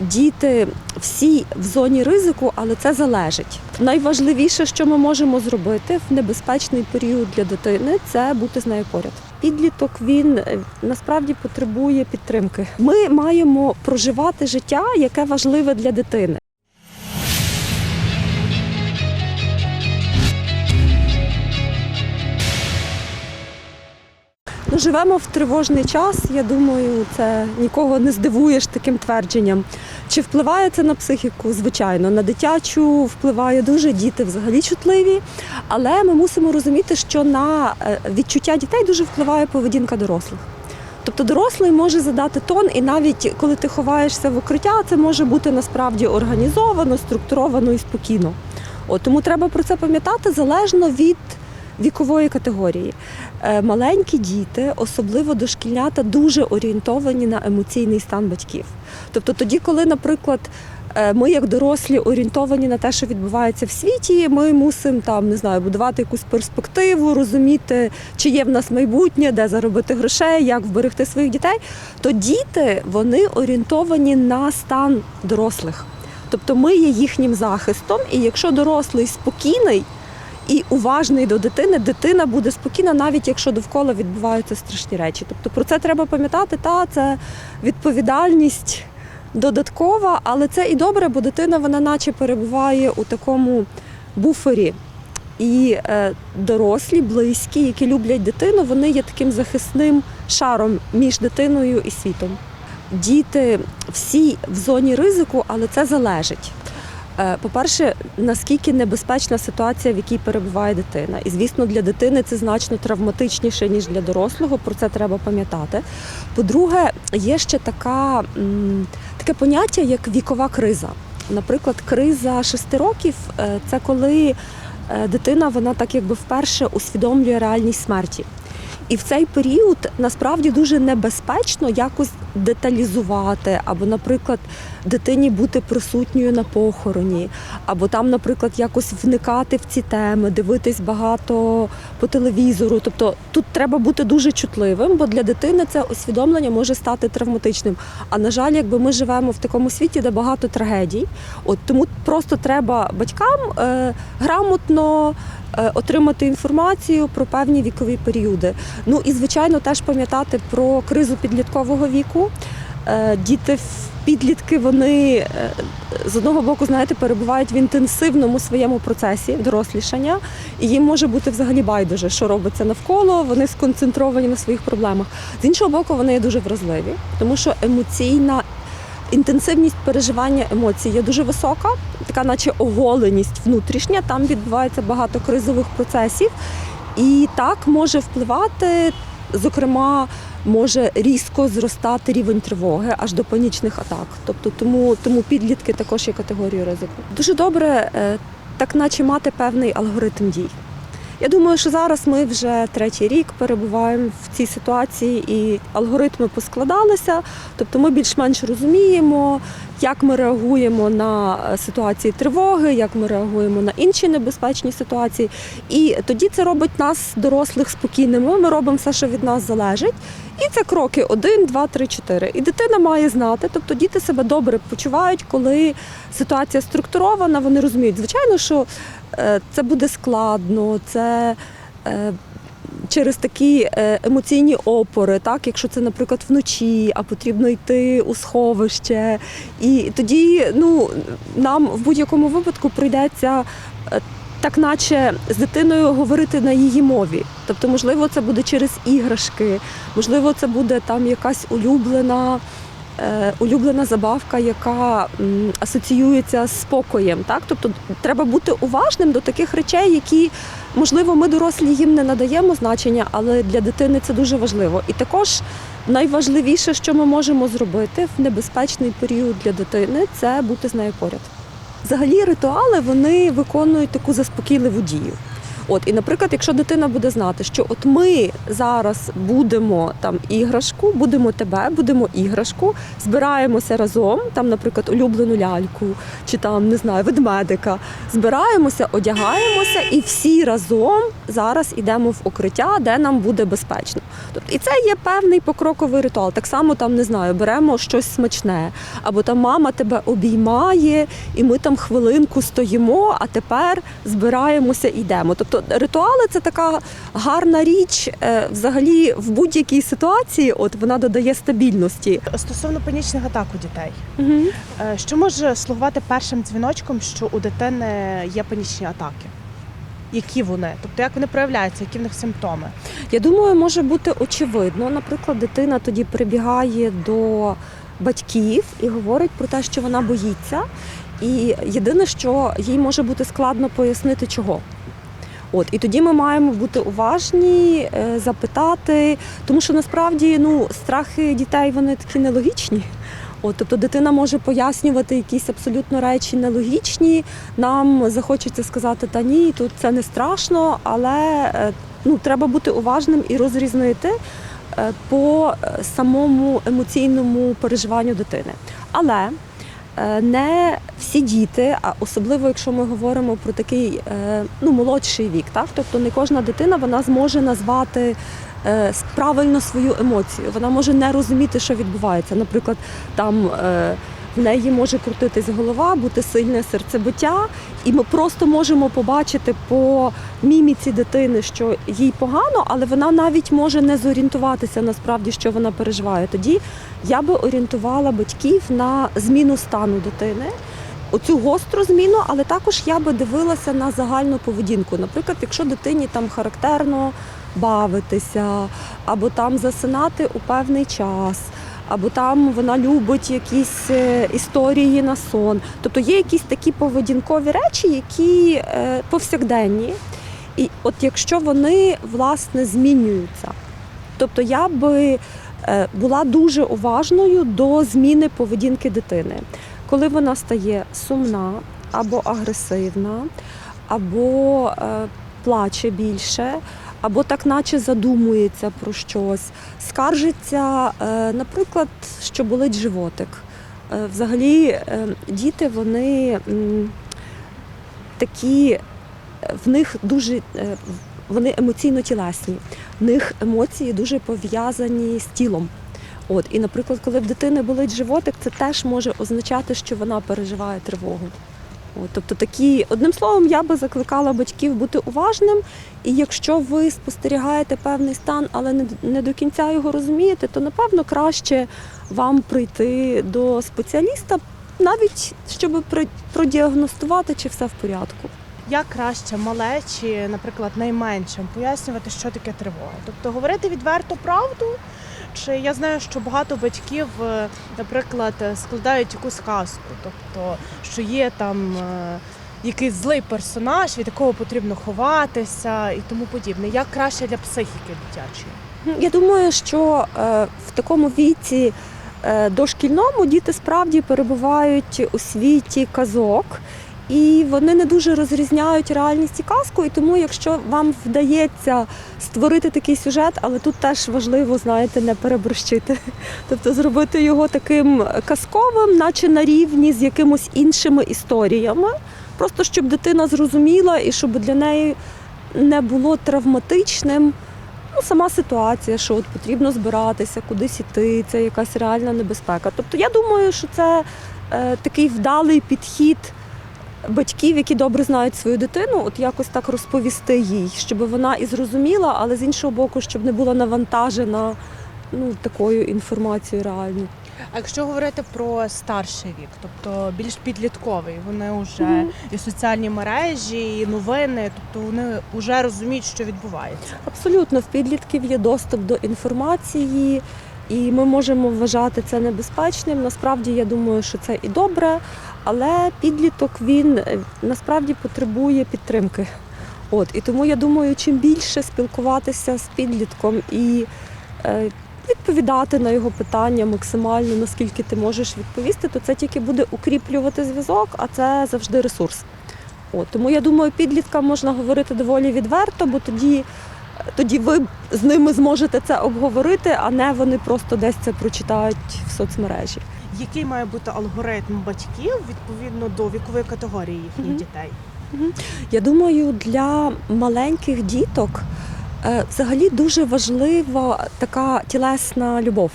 Діти всі в зоні ризику, але це залежить. Найважливіше, що ми можемо зробити в небезпечний період для дитини, це бути з нею поряд. Підліток він е, насправді потребує підтримки. Ми маємо проживати життя, яке важливе для дитини. Живемо в тривожний час. Я думаю, це нікого не здивуєш таким твердженням. Чи впливає це на психіку? Звичайно, на дитячу впливає дуже. Діти взагалі чутливі. Але ми мусимо розуміти, що на е, відчуття дітей дуже впливає поведінка дорослих. Тобто дорослий може задати тон, і навіть коли ти ховаєшся в укриття, це може бути насправді організовано, структуровано і спокійно. От, тому треба про це пам'ятати залежно від вікової категорії. Е, Маленькі діти, особливо дошкільнята, дуже орієнтовані на емоційний стан батьків. Тобто тоді, коли, наприклад, е, ми як дорослі орієнтовані на те, що відбувається в світі, ми мусимо там не знаю, будувати якусь перспективу, розуміти, чи є в нас майбутнє, де заробити грошей, як вберегти своїх дітей. То діти вони орієнтовані на стан дорослих. Тобто ми є їхнім захистом, і якщо дорослий спокійний і уважний до дитини, дитина буде спокійна, навіть якщо довкола відбуваються страшні речі. Тобто про це треба пам'ятати, та це відповідальність додаткова, але це і добре, бо дитина вона наче перебуває у такому буфері. І е, дорослі, близькі, які люблять дитину, вони є таким захисним шаром між дитиною і світом. Діти всі в зоні ризику, але це залежить. Е, По-перше, наскільки небезпечна ситуація, в якій перебуває дитина. І звісно, для дитини це значно травматичніше, ніж для дорослого. Про це треба пам'ятати. По-друге, є ще така, таке поняття, як вікова криза. Наприклад, криза шести років е, це коли е, дитина вона так якби вперше усвідомлює реальність смерті. І в цей період насправді дуже небезпечно якось деталізувати, або, наприклад, дитині бути присутньою на похороні, або там, наприклад, якось вникати в ці теми, дивитись багато по телевізору. Тобто тут треба бути дуже чутливим, бо для дитини це усвідомлення може стати травматичним. А на жаль, якби ми живемо в такому світі, де багато трагедій, от тому просто треба батькам е, грамотно е, отримати інформацію про певні вікові періоди. Ну і звичайно теж пам'ятати про кризу підліткового віку. Е, Діти в- підлітки вони е, з одного боку, знаєте, перебувають в інтенсивному своєму процесі дорослішання, і їм може бути взагалі байдуже, що робиться навколо. Вони сконцентровані на своїх проблемах. З іншого боку, вони є дуже вразливі, тому що емоційна інтенсивність переживання емоцій є дуже висока, така, наче оголеність внутрішня. Там відбувається багато кризових процесів, і так може впливати, зокрема. Може різко зростати рівень тривоги аж до панічних атак. Тобто тому, тому підлітки також є категорією ризику. Дуже добре, е, так наче мати певний алгоритм дій. Я думаю, що зараз ми вже третій рік перебуваємо в цій ситуації, і алгоритми поскладалися. Тобто ми більш-менш розуміємо, як ми реагуємо на е, ситуації тривоги, як ми реагуємо на інші небезпечні ситуації. І тоді це робить нас, дорослих, спокійними. Ми робимо все, що від нас залежить. І це кроки один, два, три, чотири. І дитина має знати. Тобто діти себе добре почувають, коли ситуація структурована, вони розуміють. Звичайно, що це буде складно, це. е, Через такі е, емоційні опори, так, якщо це, наприклад, вночі, а потрібно йти у сховище. І тоді ну, нам в будь-якому випадку прийдеться е, так, наче з дитиною говорити на її мові. Тобто, можливо, це буде через іграшки, можливо, це буде там якась улюблена. Е, Улюблена забавка, яка асоціюється з спокоєм, так тобто треба бути уважним до таких речей, які можливо ми дорослі їм не надаємо значення, але для дитини це дуже важливо. І також найважливіше, що ми можемо зробити в небезпечний період для дитини, це бути з нею поряд. Взагалі ритуали вони виконують таку заспокійливу дію. От, і, наприклад, якщо дитина буде знати, що от ми зараз будемо там іграшку, будемо тебе, будемо іграшку, збираємося разом, там, наприклад, улюблену ляльку чи там не знаю, ведмедика, збираємося, одягаємося і всі разом зараз йдемо в укриття, де нам буде безпечно. Тобто, і це є певний покроковий ритуал. Так само там не знаю, беремо щось смачне, або там мама тебе обіймає, і ми там хвилинку стоїмо, а тепер збираємося і йдемо. Тобто ритуали це така гарна річ е, взагалі в будь-якій ситуації. От вона додає стабільності. Стосовно панічних атак у дітей, Угу. Що може слугувати першим дзвіночком, що у дитини є панічні атаки? Які вони? Тобто як вони проявляються, які в них симптоми? Я думаю, може бути очевидно. Наприклад, дитина тоді прибігає до батьків і говорить про те, що вона боїться. І єдине, що їй може бути складно пояснити, чого. От і тоді ми маємо бути уважні, е, запитати, тому що насправді ну страхи дітей вони такі нелогічні. От, тобто дитина може пояснювати якісь абсолютно речі нелогічні. Нам захочеться сказати, та ні, тут це не страшно, але е, ну, треба бути уважним і розрізнити е, по е, самому емоційному переживанню дитини. Але не всі діти, а особливо якщо ми говоримо про такий ну, молодший вік, так? тобто не кожна дитина вона зможе назвати правильно свою емоцію. Вона може не розуміти, що відбувається. Наприклад, там е, в неї може крутитись голова, бути сильне серцебиття, і ми просто можемо побачити по міміці дитини, що їй погано, але вона навіть може не зорієнтуватися насправді, що вона переживає. Тоді я би орієнтувала батьків на зміну стану дитини. Оцю гостру зміну, але також я би дивилася на загальну поведінку. Наприклад, якщо дитині там характерно бавитися, або там засинати у певний час, або там вона любить якісь е, історії на сон. Тобто є якісь такі поведінкові речі, які е, повсякденні. І от якщо вони власне змінюються, тобто я би е, була дуже уважною до зміни поведінки дитини, коли вона стає сумна або агресивна, або плаче більше, або так наче задумується про щось, скаржиться, е, наприклад, що болить животик. Е, Взагалі, е, діти вони такі, в них дуже вони емоційно тілесні, в них емоції дуже пов'язані з тілом. От, і, наприклад, коли в дитини болить животик, це теж може означати, що вона переживає тривогу. Тобто такі, одним словом, я би закликала батьків бути уважним. І якщо ви спостерігаєте певний стан, але не, не до кінця його розумієте, то напевно краще вам прийти до спеціаліста, навіть щоб про- продіагностувати, чи все в порядку. Як краще малечі, наприклад, найменшим пояснювати, що таке тривога? Тобто говорити відверто правду? Чи я знаю, що багато батьків, е, наприклад, е, складають якусь казку, тобто, що є там е, якийсь злий персонаж, від якого потрібно ховатися і тому подібне. Як краще для психіки дитячої? Я думаю, що в такому віці дошкільному діти справді перебувають у світі казок. І вони не дуже розрізняють реальність і казку, і тому, якщо вам вдається створити такий сюжет, але тут теж важливо, знаєте, не переборщити. Тобто зробити його таким казковим, наче на рівні з якимось іншими історіями, просто щоб дитина зрозуміла і щоб для неї не було травматичним ну, сама ситуація, що от потрібно збиратися, кудись іти, це якась реальна небезпека. Тобто я думаю, що це е, такий вдалий підхід батьків, які добре знають свою дитину, от якось так розповісти їй, щоб вона і зрозуміла, але з іншого боку, щоб не була навантажена ну, такою інформацією реальною. А якщо говорити про старший вік, тобто більш підлітковий, вони вже Мгм. і соціальні мережі, і новини, тобто вони вже розуміють, що відбувається. Абсолютно, в підлітків є доступ до інформації, і ми можемо вважати це небезпечним. Насправді, я думаю, що це і добре, але підліток він е, насправді потребує підтримки. От і тому я думаю, чим більше спілкуватися з підлітком і е, відповідати на його питання максимально, наскільки ти можеш відповісти, то це тільки буде укріплювати зв'язок, а це завжди ресурс. От, тому я думаю, підліткам можна говорити доволі відверто, бо тоді, тоді ви з ними зможете це обговорити, а не вони просто десь це прочитають в соцмережі. Який має бути алгоритм батьків відповідно до вікової категорії їхніх дітей? Я думаю, для маленьких діток Е, Взагалі дуже важлива така тілесна любов.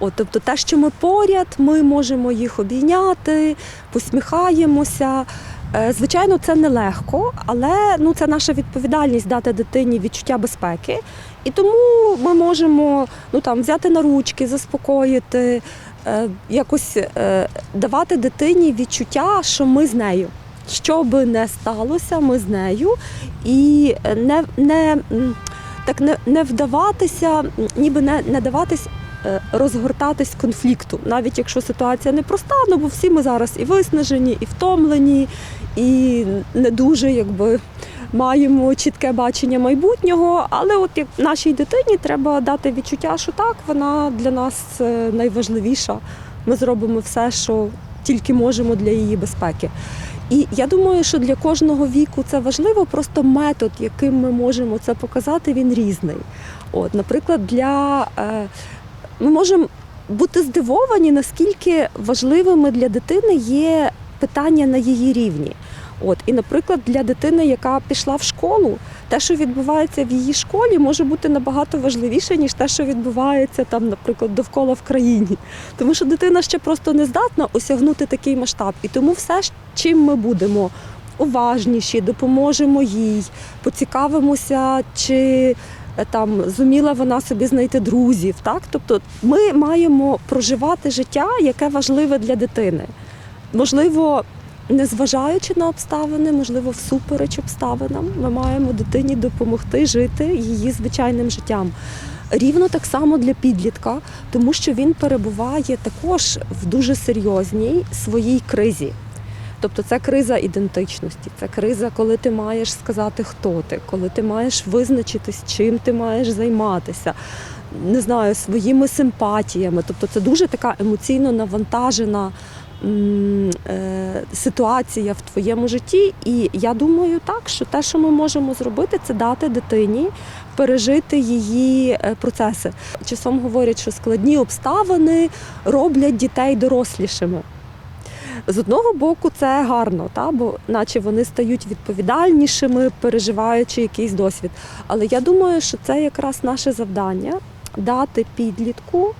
От, тобто те, що ми поряд, ми можемо їх обійняти, посміхаємося. Е, Звичайно, це нелегко, але ну, це наша відповідальність дати дитині відчуття безпеки. І тому ми можемо ну, там, взяти на ручки, заспокоїти, якось е, давати дитині відчуття, що ми з нею. Що би не сталося, ми з нею. І е, не, не, так не, не вдаватися, ніби не, не даватись е, розгортатись конфлікту, навіть якщо ситуація непроста, ну бо всі ми зараз і виснажені, і втомлені, і не дуже якби. Маємо чітке бачення майбутнього, але от нашій дитині треба дати відчуття, що так, вона для нас е, найважливіша. Ми зробимо все, що тільки можемо для її безпеки. І я думаю, що для кожного віку це важливо, просто метод, яким ми можемо це показати, він різний. От, наприклад, для е, ми можемо бути здивовані, наскільки важливими для дитини є питання на її рівні. От, і, наприклад, для дитини, яка пішла в школу, те, що відбувається в її школі, може бути набагато важливіше, ніж те, що відбувається там, наприклад, довкола в країні. Тому що дитина ще просто не здатна осягнути такий масштаб. І тому все, чим ми будемо уважніші, допоможемо їй, поцікавимося, чи е, там зуміла вона собі знайти друзів. Так? Тобто ми маємо проживати життя, яке важливе для дитини. Можливо, незважаючи на обставини, можливо, всупереч обставинам, ми маємо дитині допомогти жити її звичайним життям. Рівно так само для підлітка, тому що він перебуває також в дуже серйозній своїй кризі. Тобто це криза ідентичності, це криза, коли ти маєш сказати, хто ти, коли ти маєш визначитись, чим ти маєш займатися, не знаю, своїми симпатіями. Тобто це дуже така емоційно навантажена ситуація в твоєму житті. І я думаю, так, що те, що ми можемо зробити, це дати дитині пережити її е, процеси. Часом говорять, що складні обставини роблять дітей дорослішими. З одного боку, це гарно, та? бо наче вони стають відповідальнішими, переживаючи якийсь досвід. Але я думаю, що це якраз наше завдання дати підлітку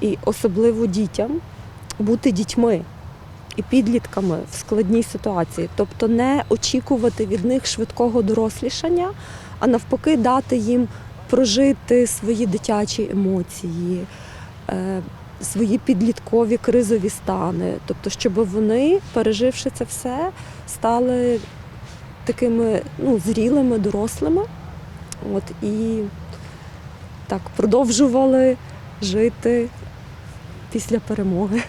і особливо дітям бути дітьми і підлітками в складній ситуації. Тобто не очікувати від них швидкого дорослішання, а навпаки, дати їм прожити свої дитячі емоції. е, Свої підліткові кризові стани, тобто, щоб вони, переживши це все, стали такими ну, зрілими, дорослими, от і так продовжували жити після перемоги.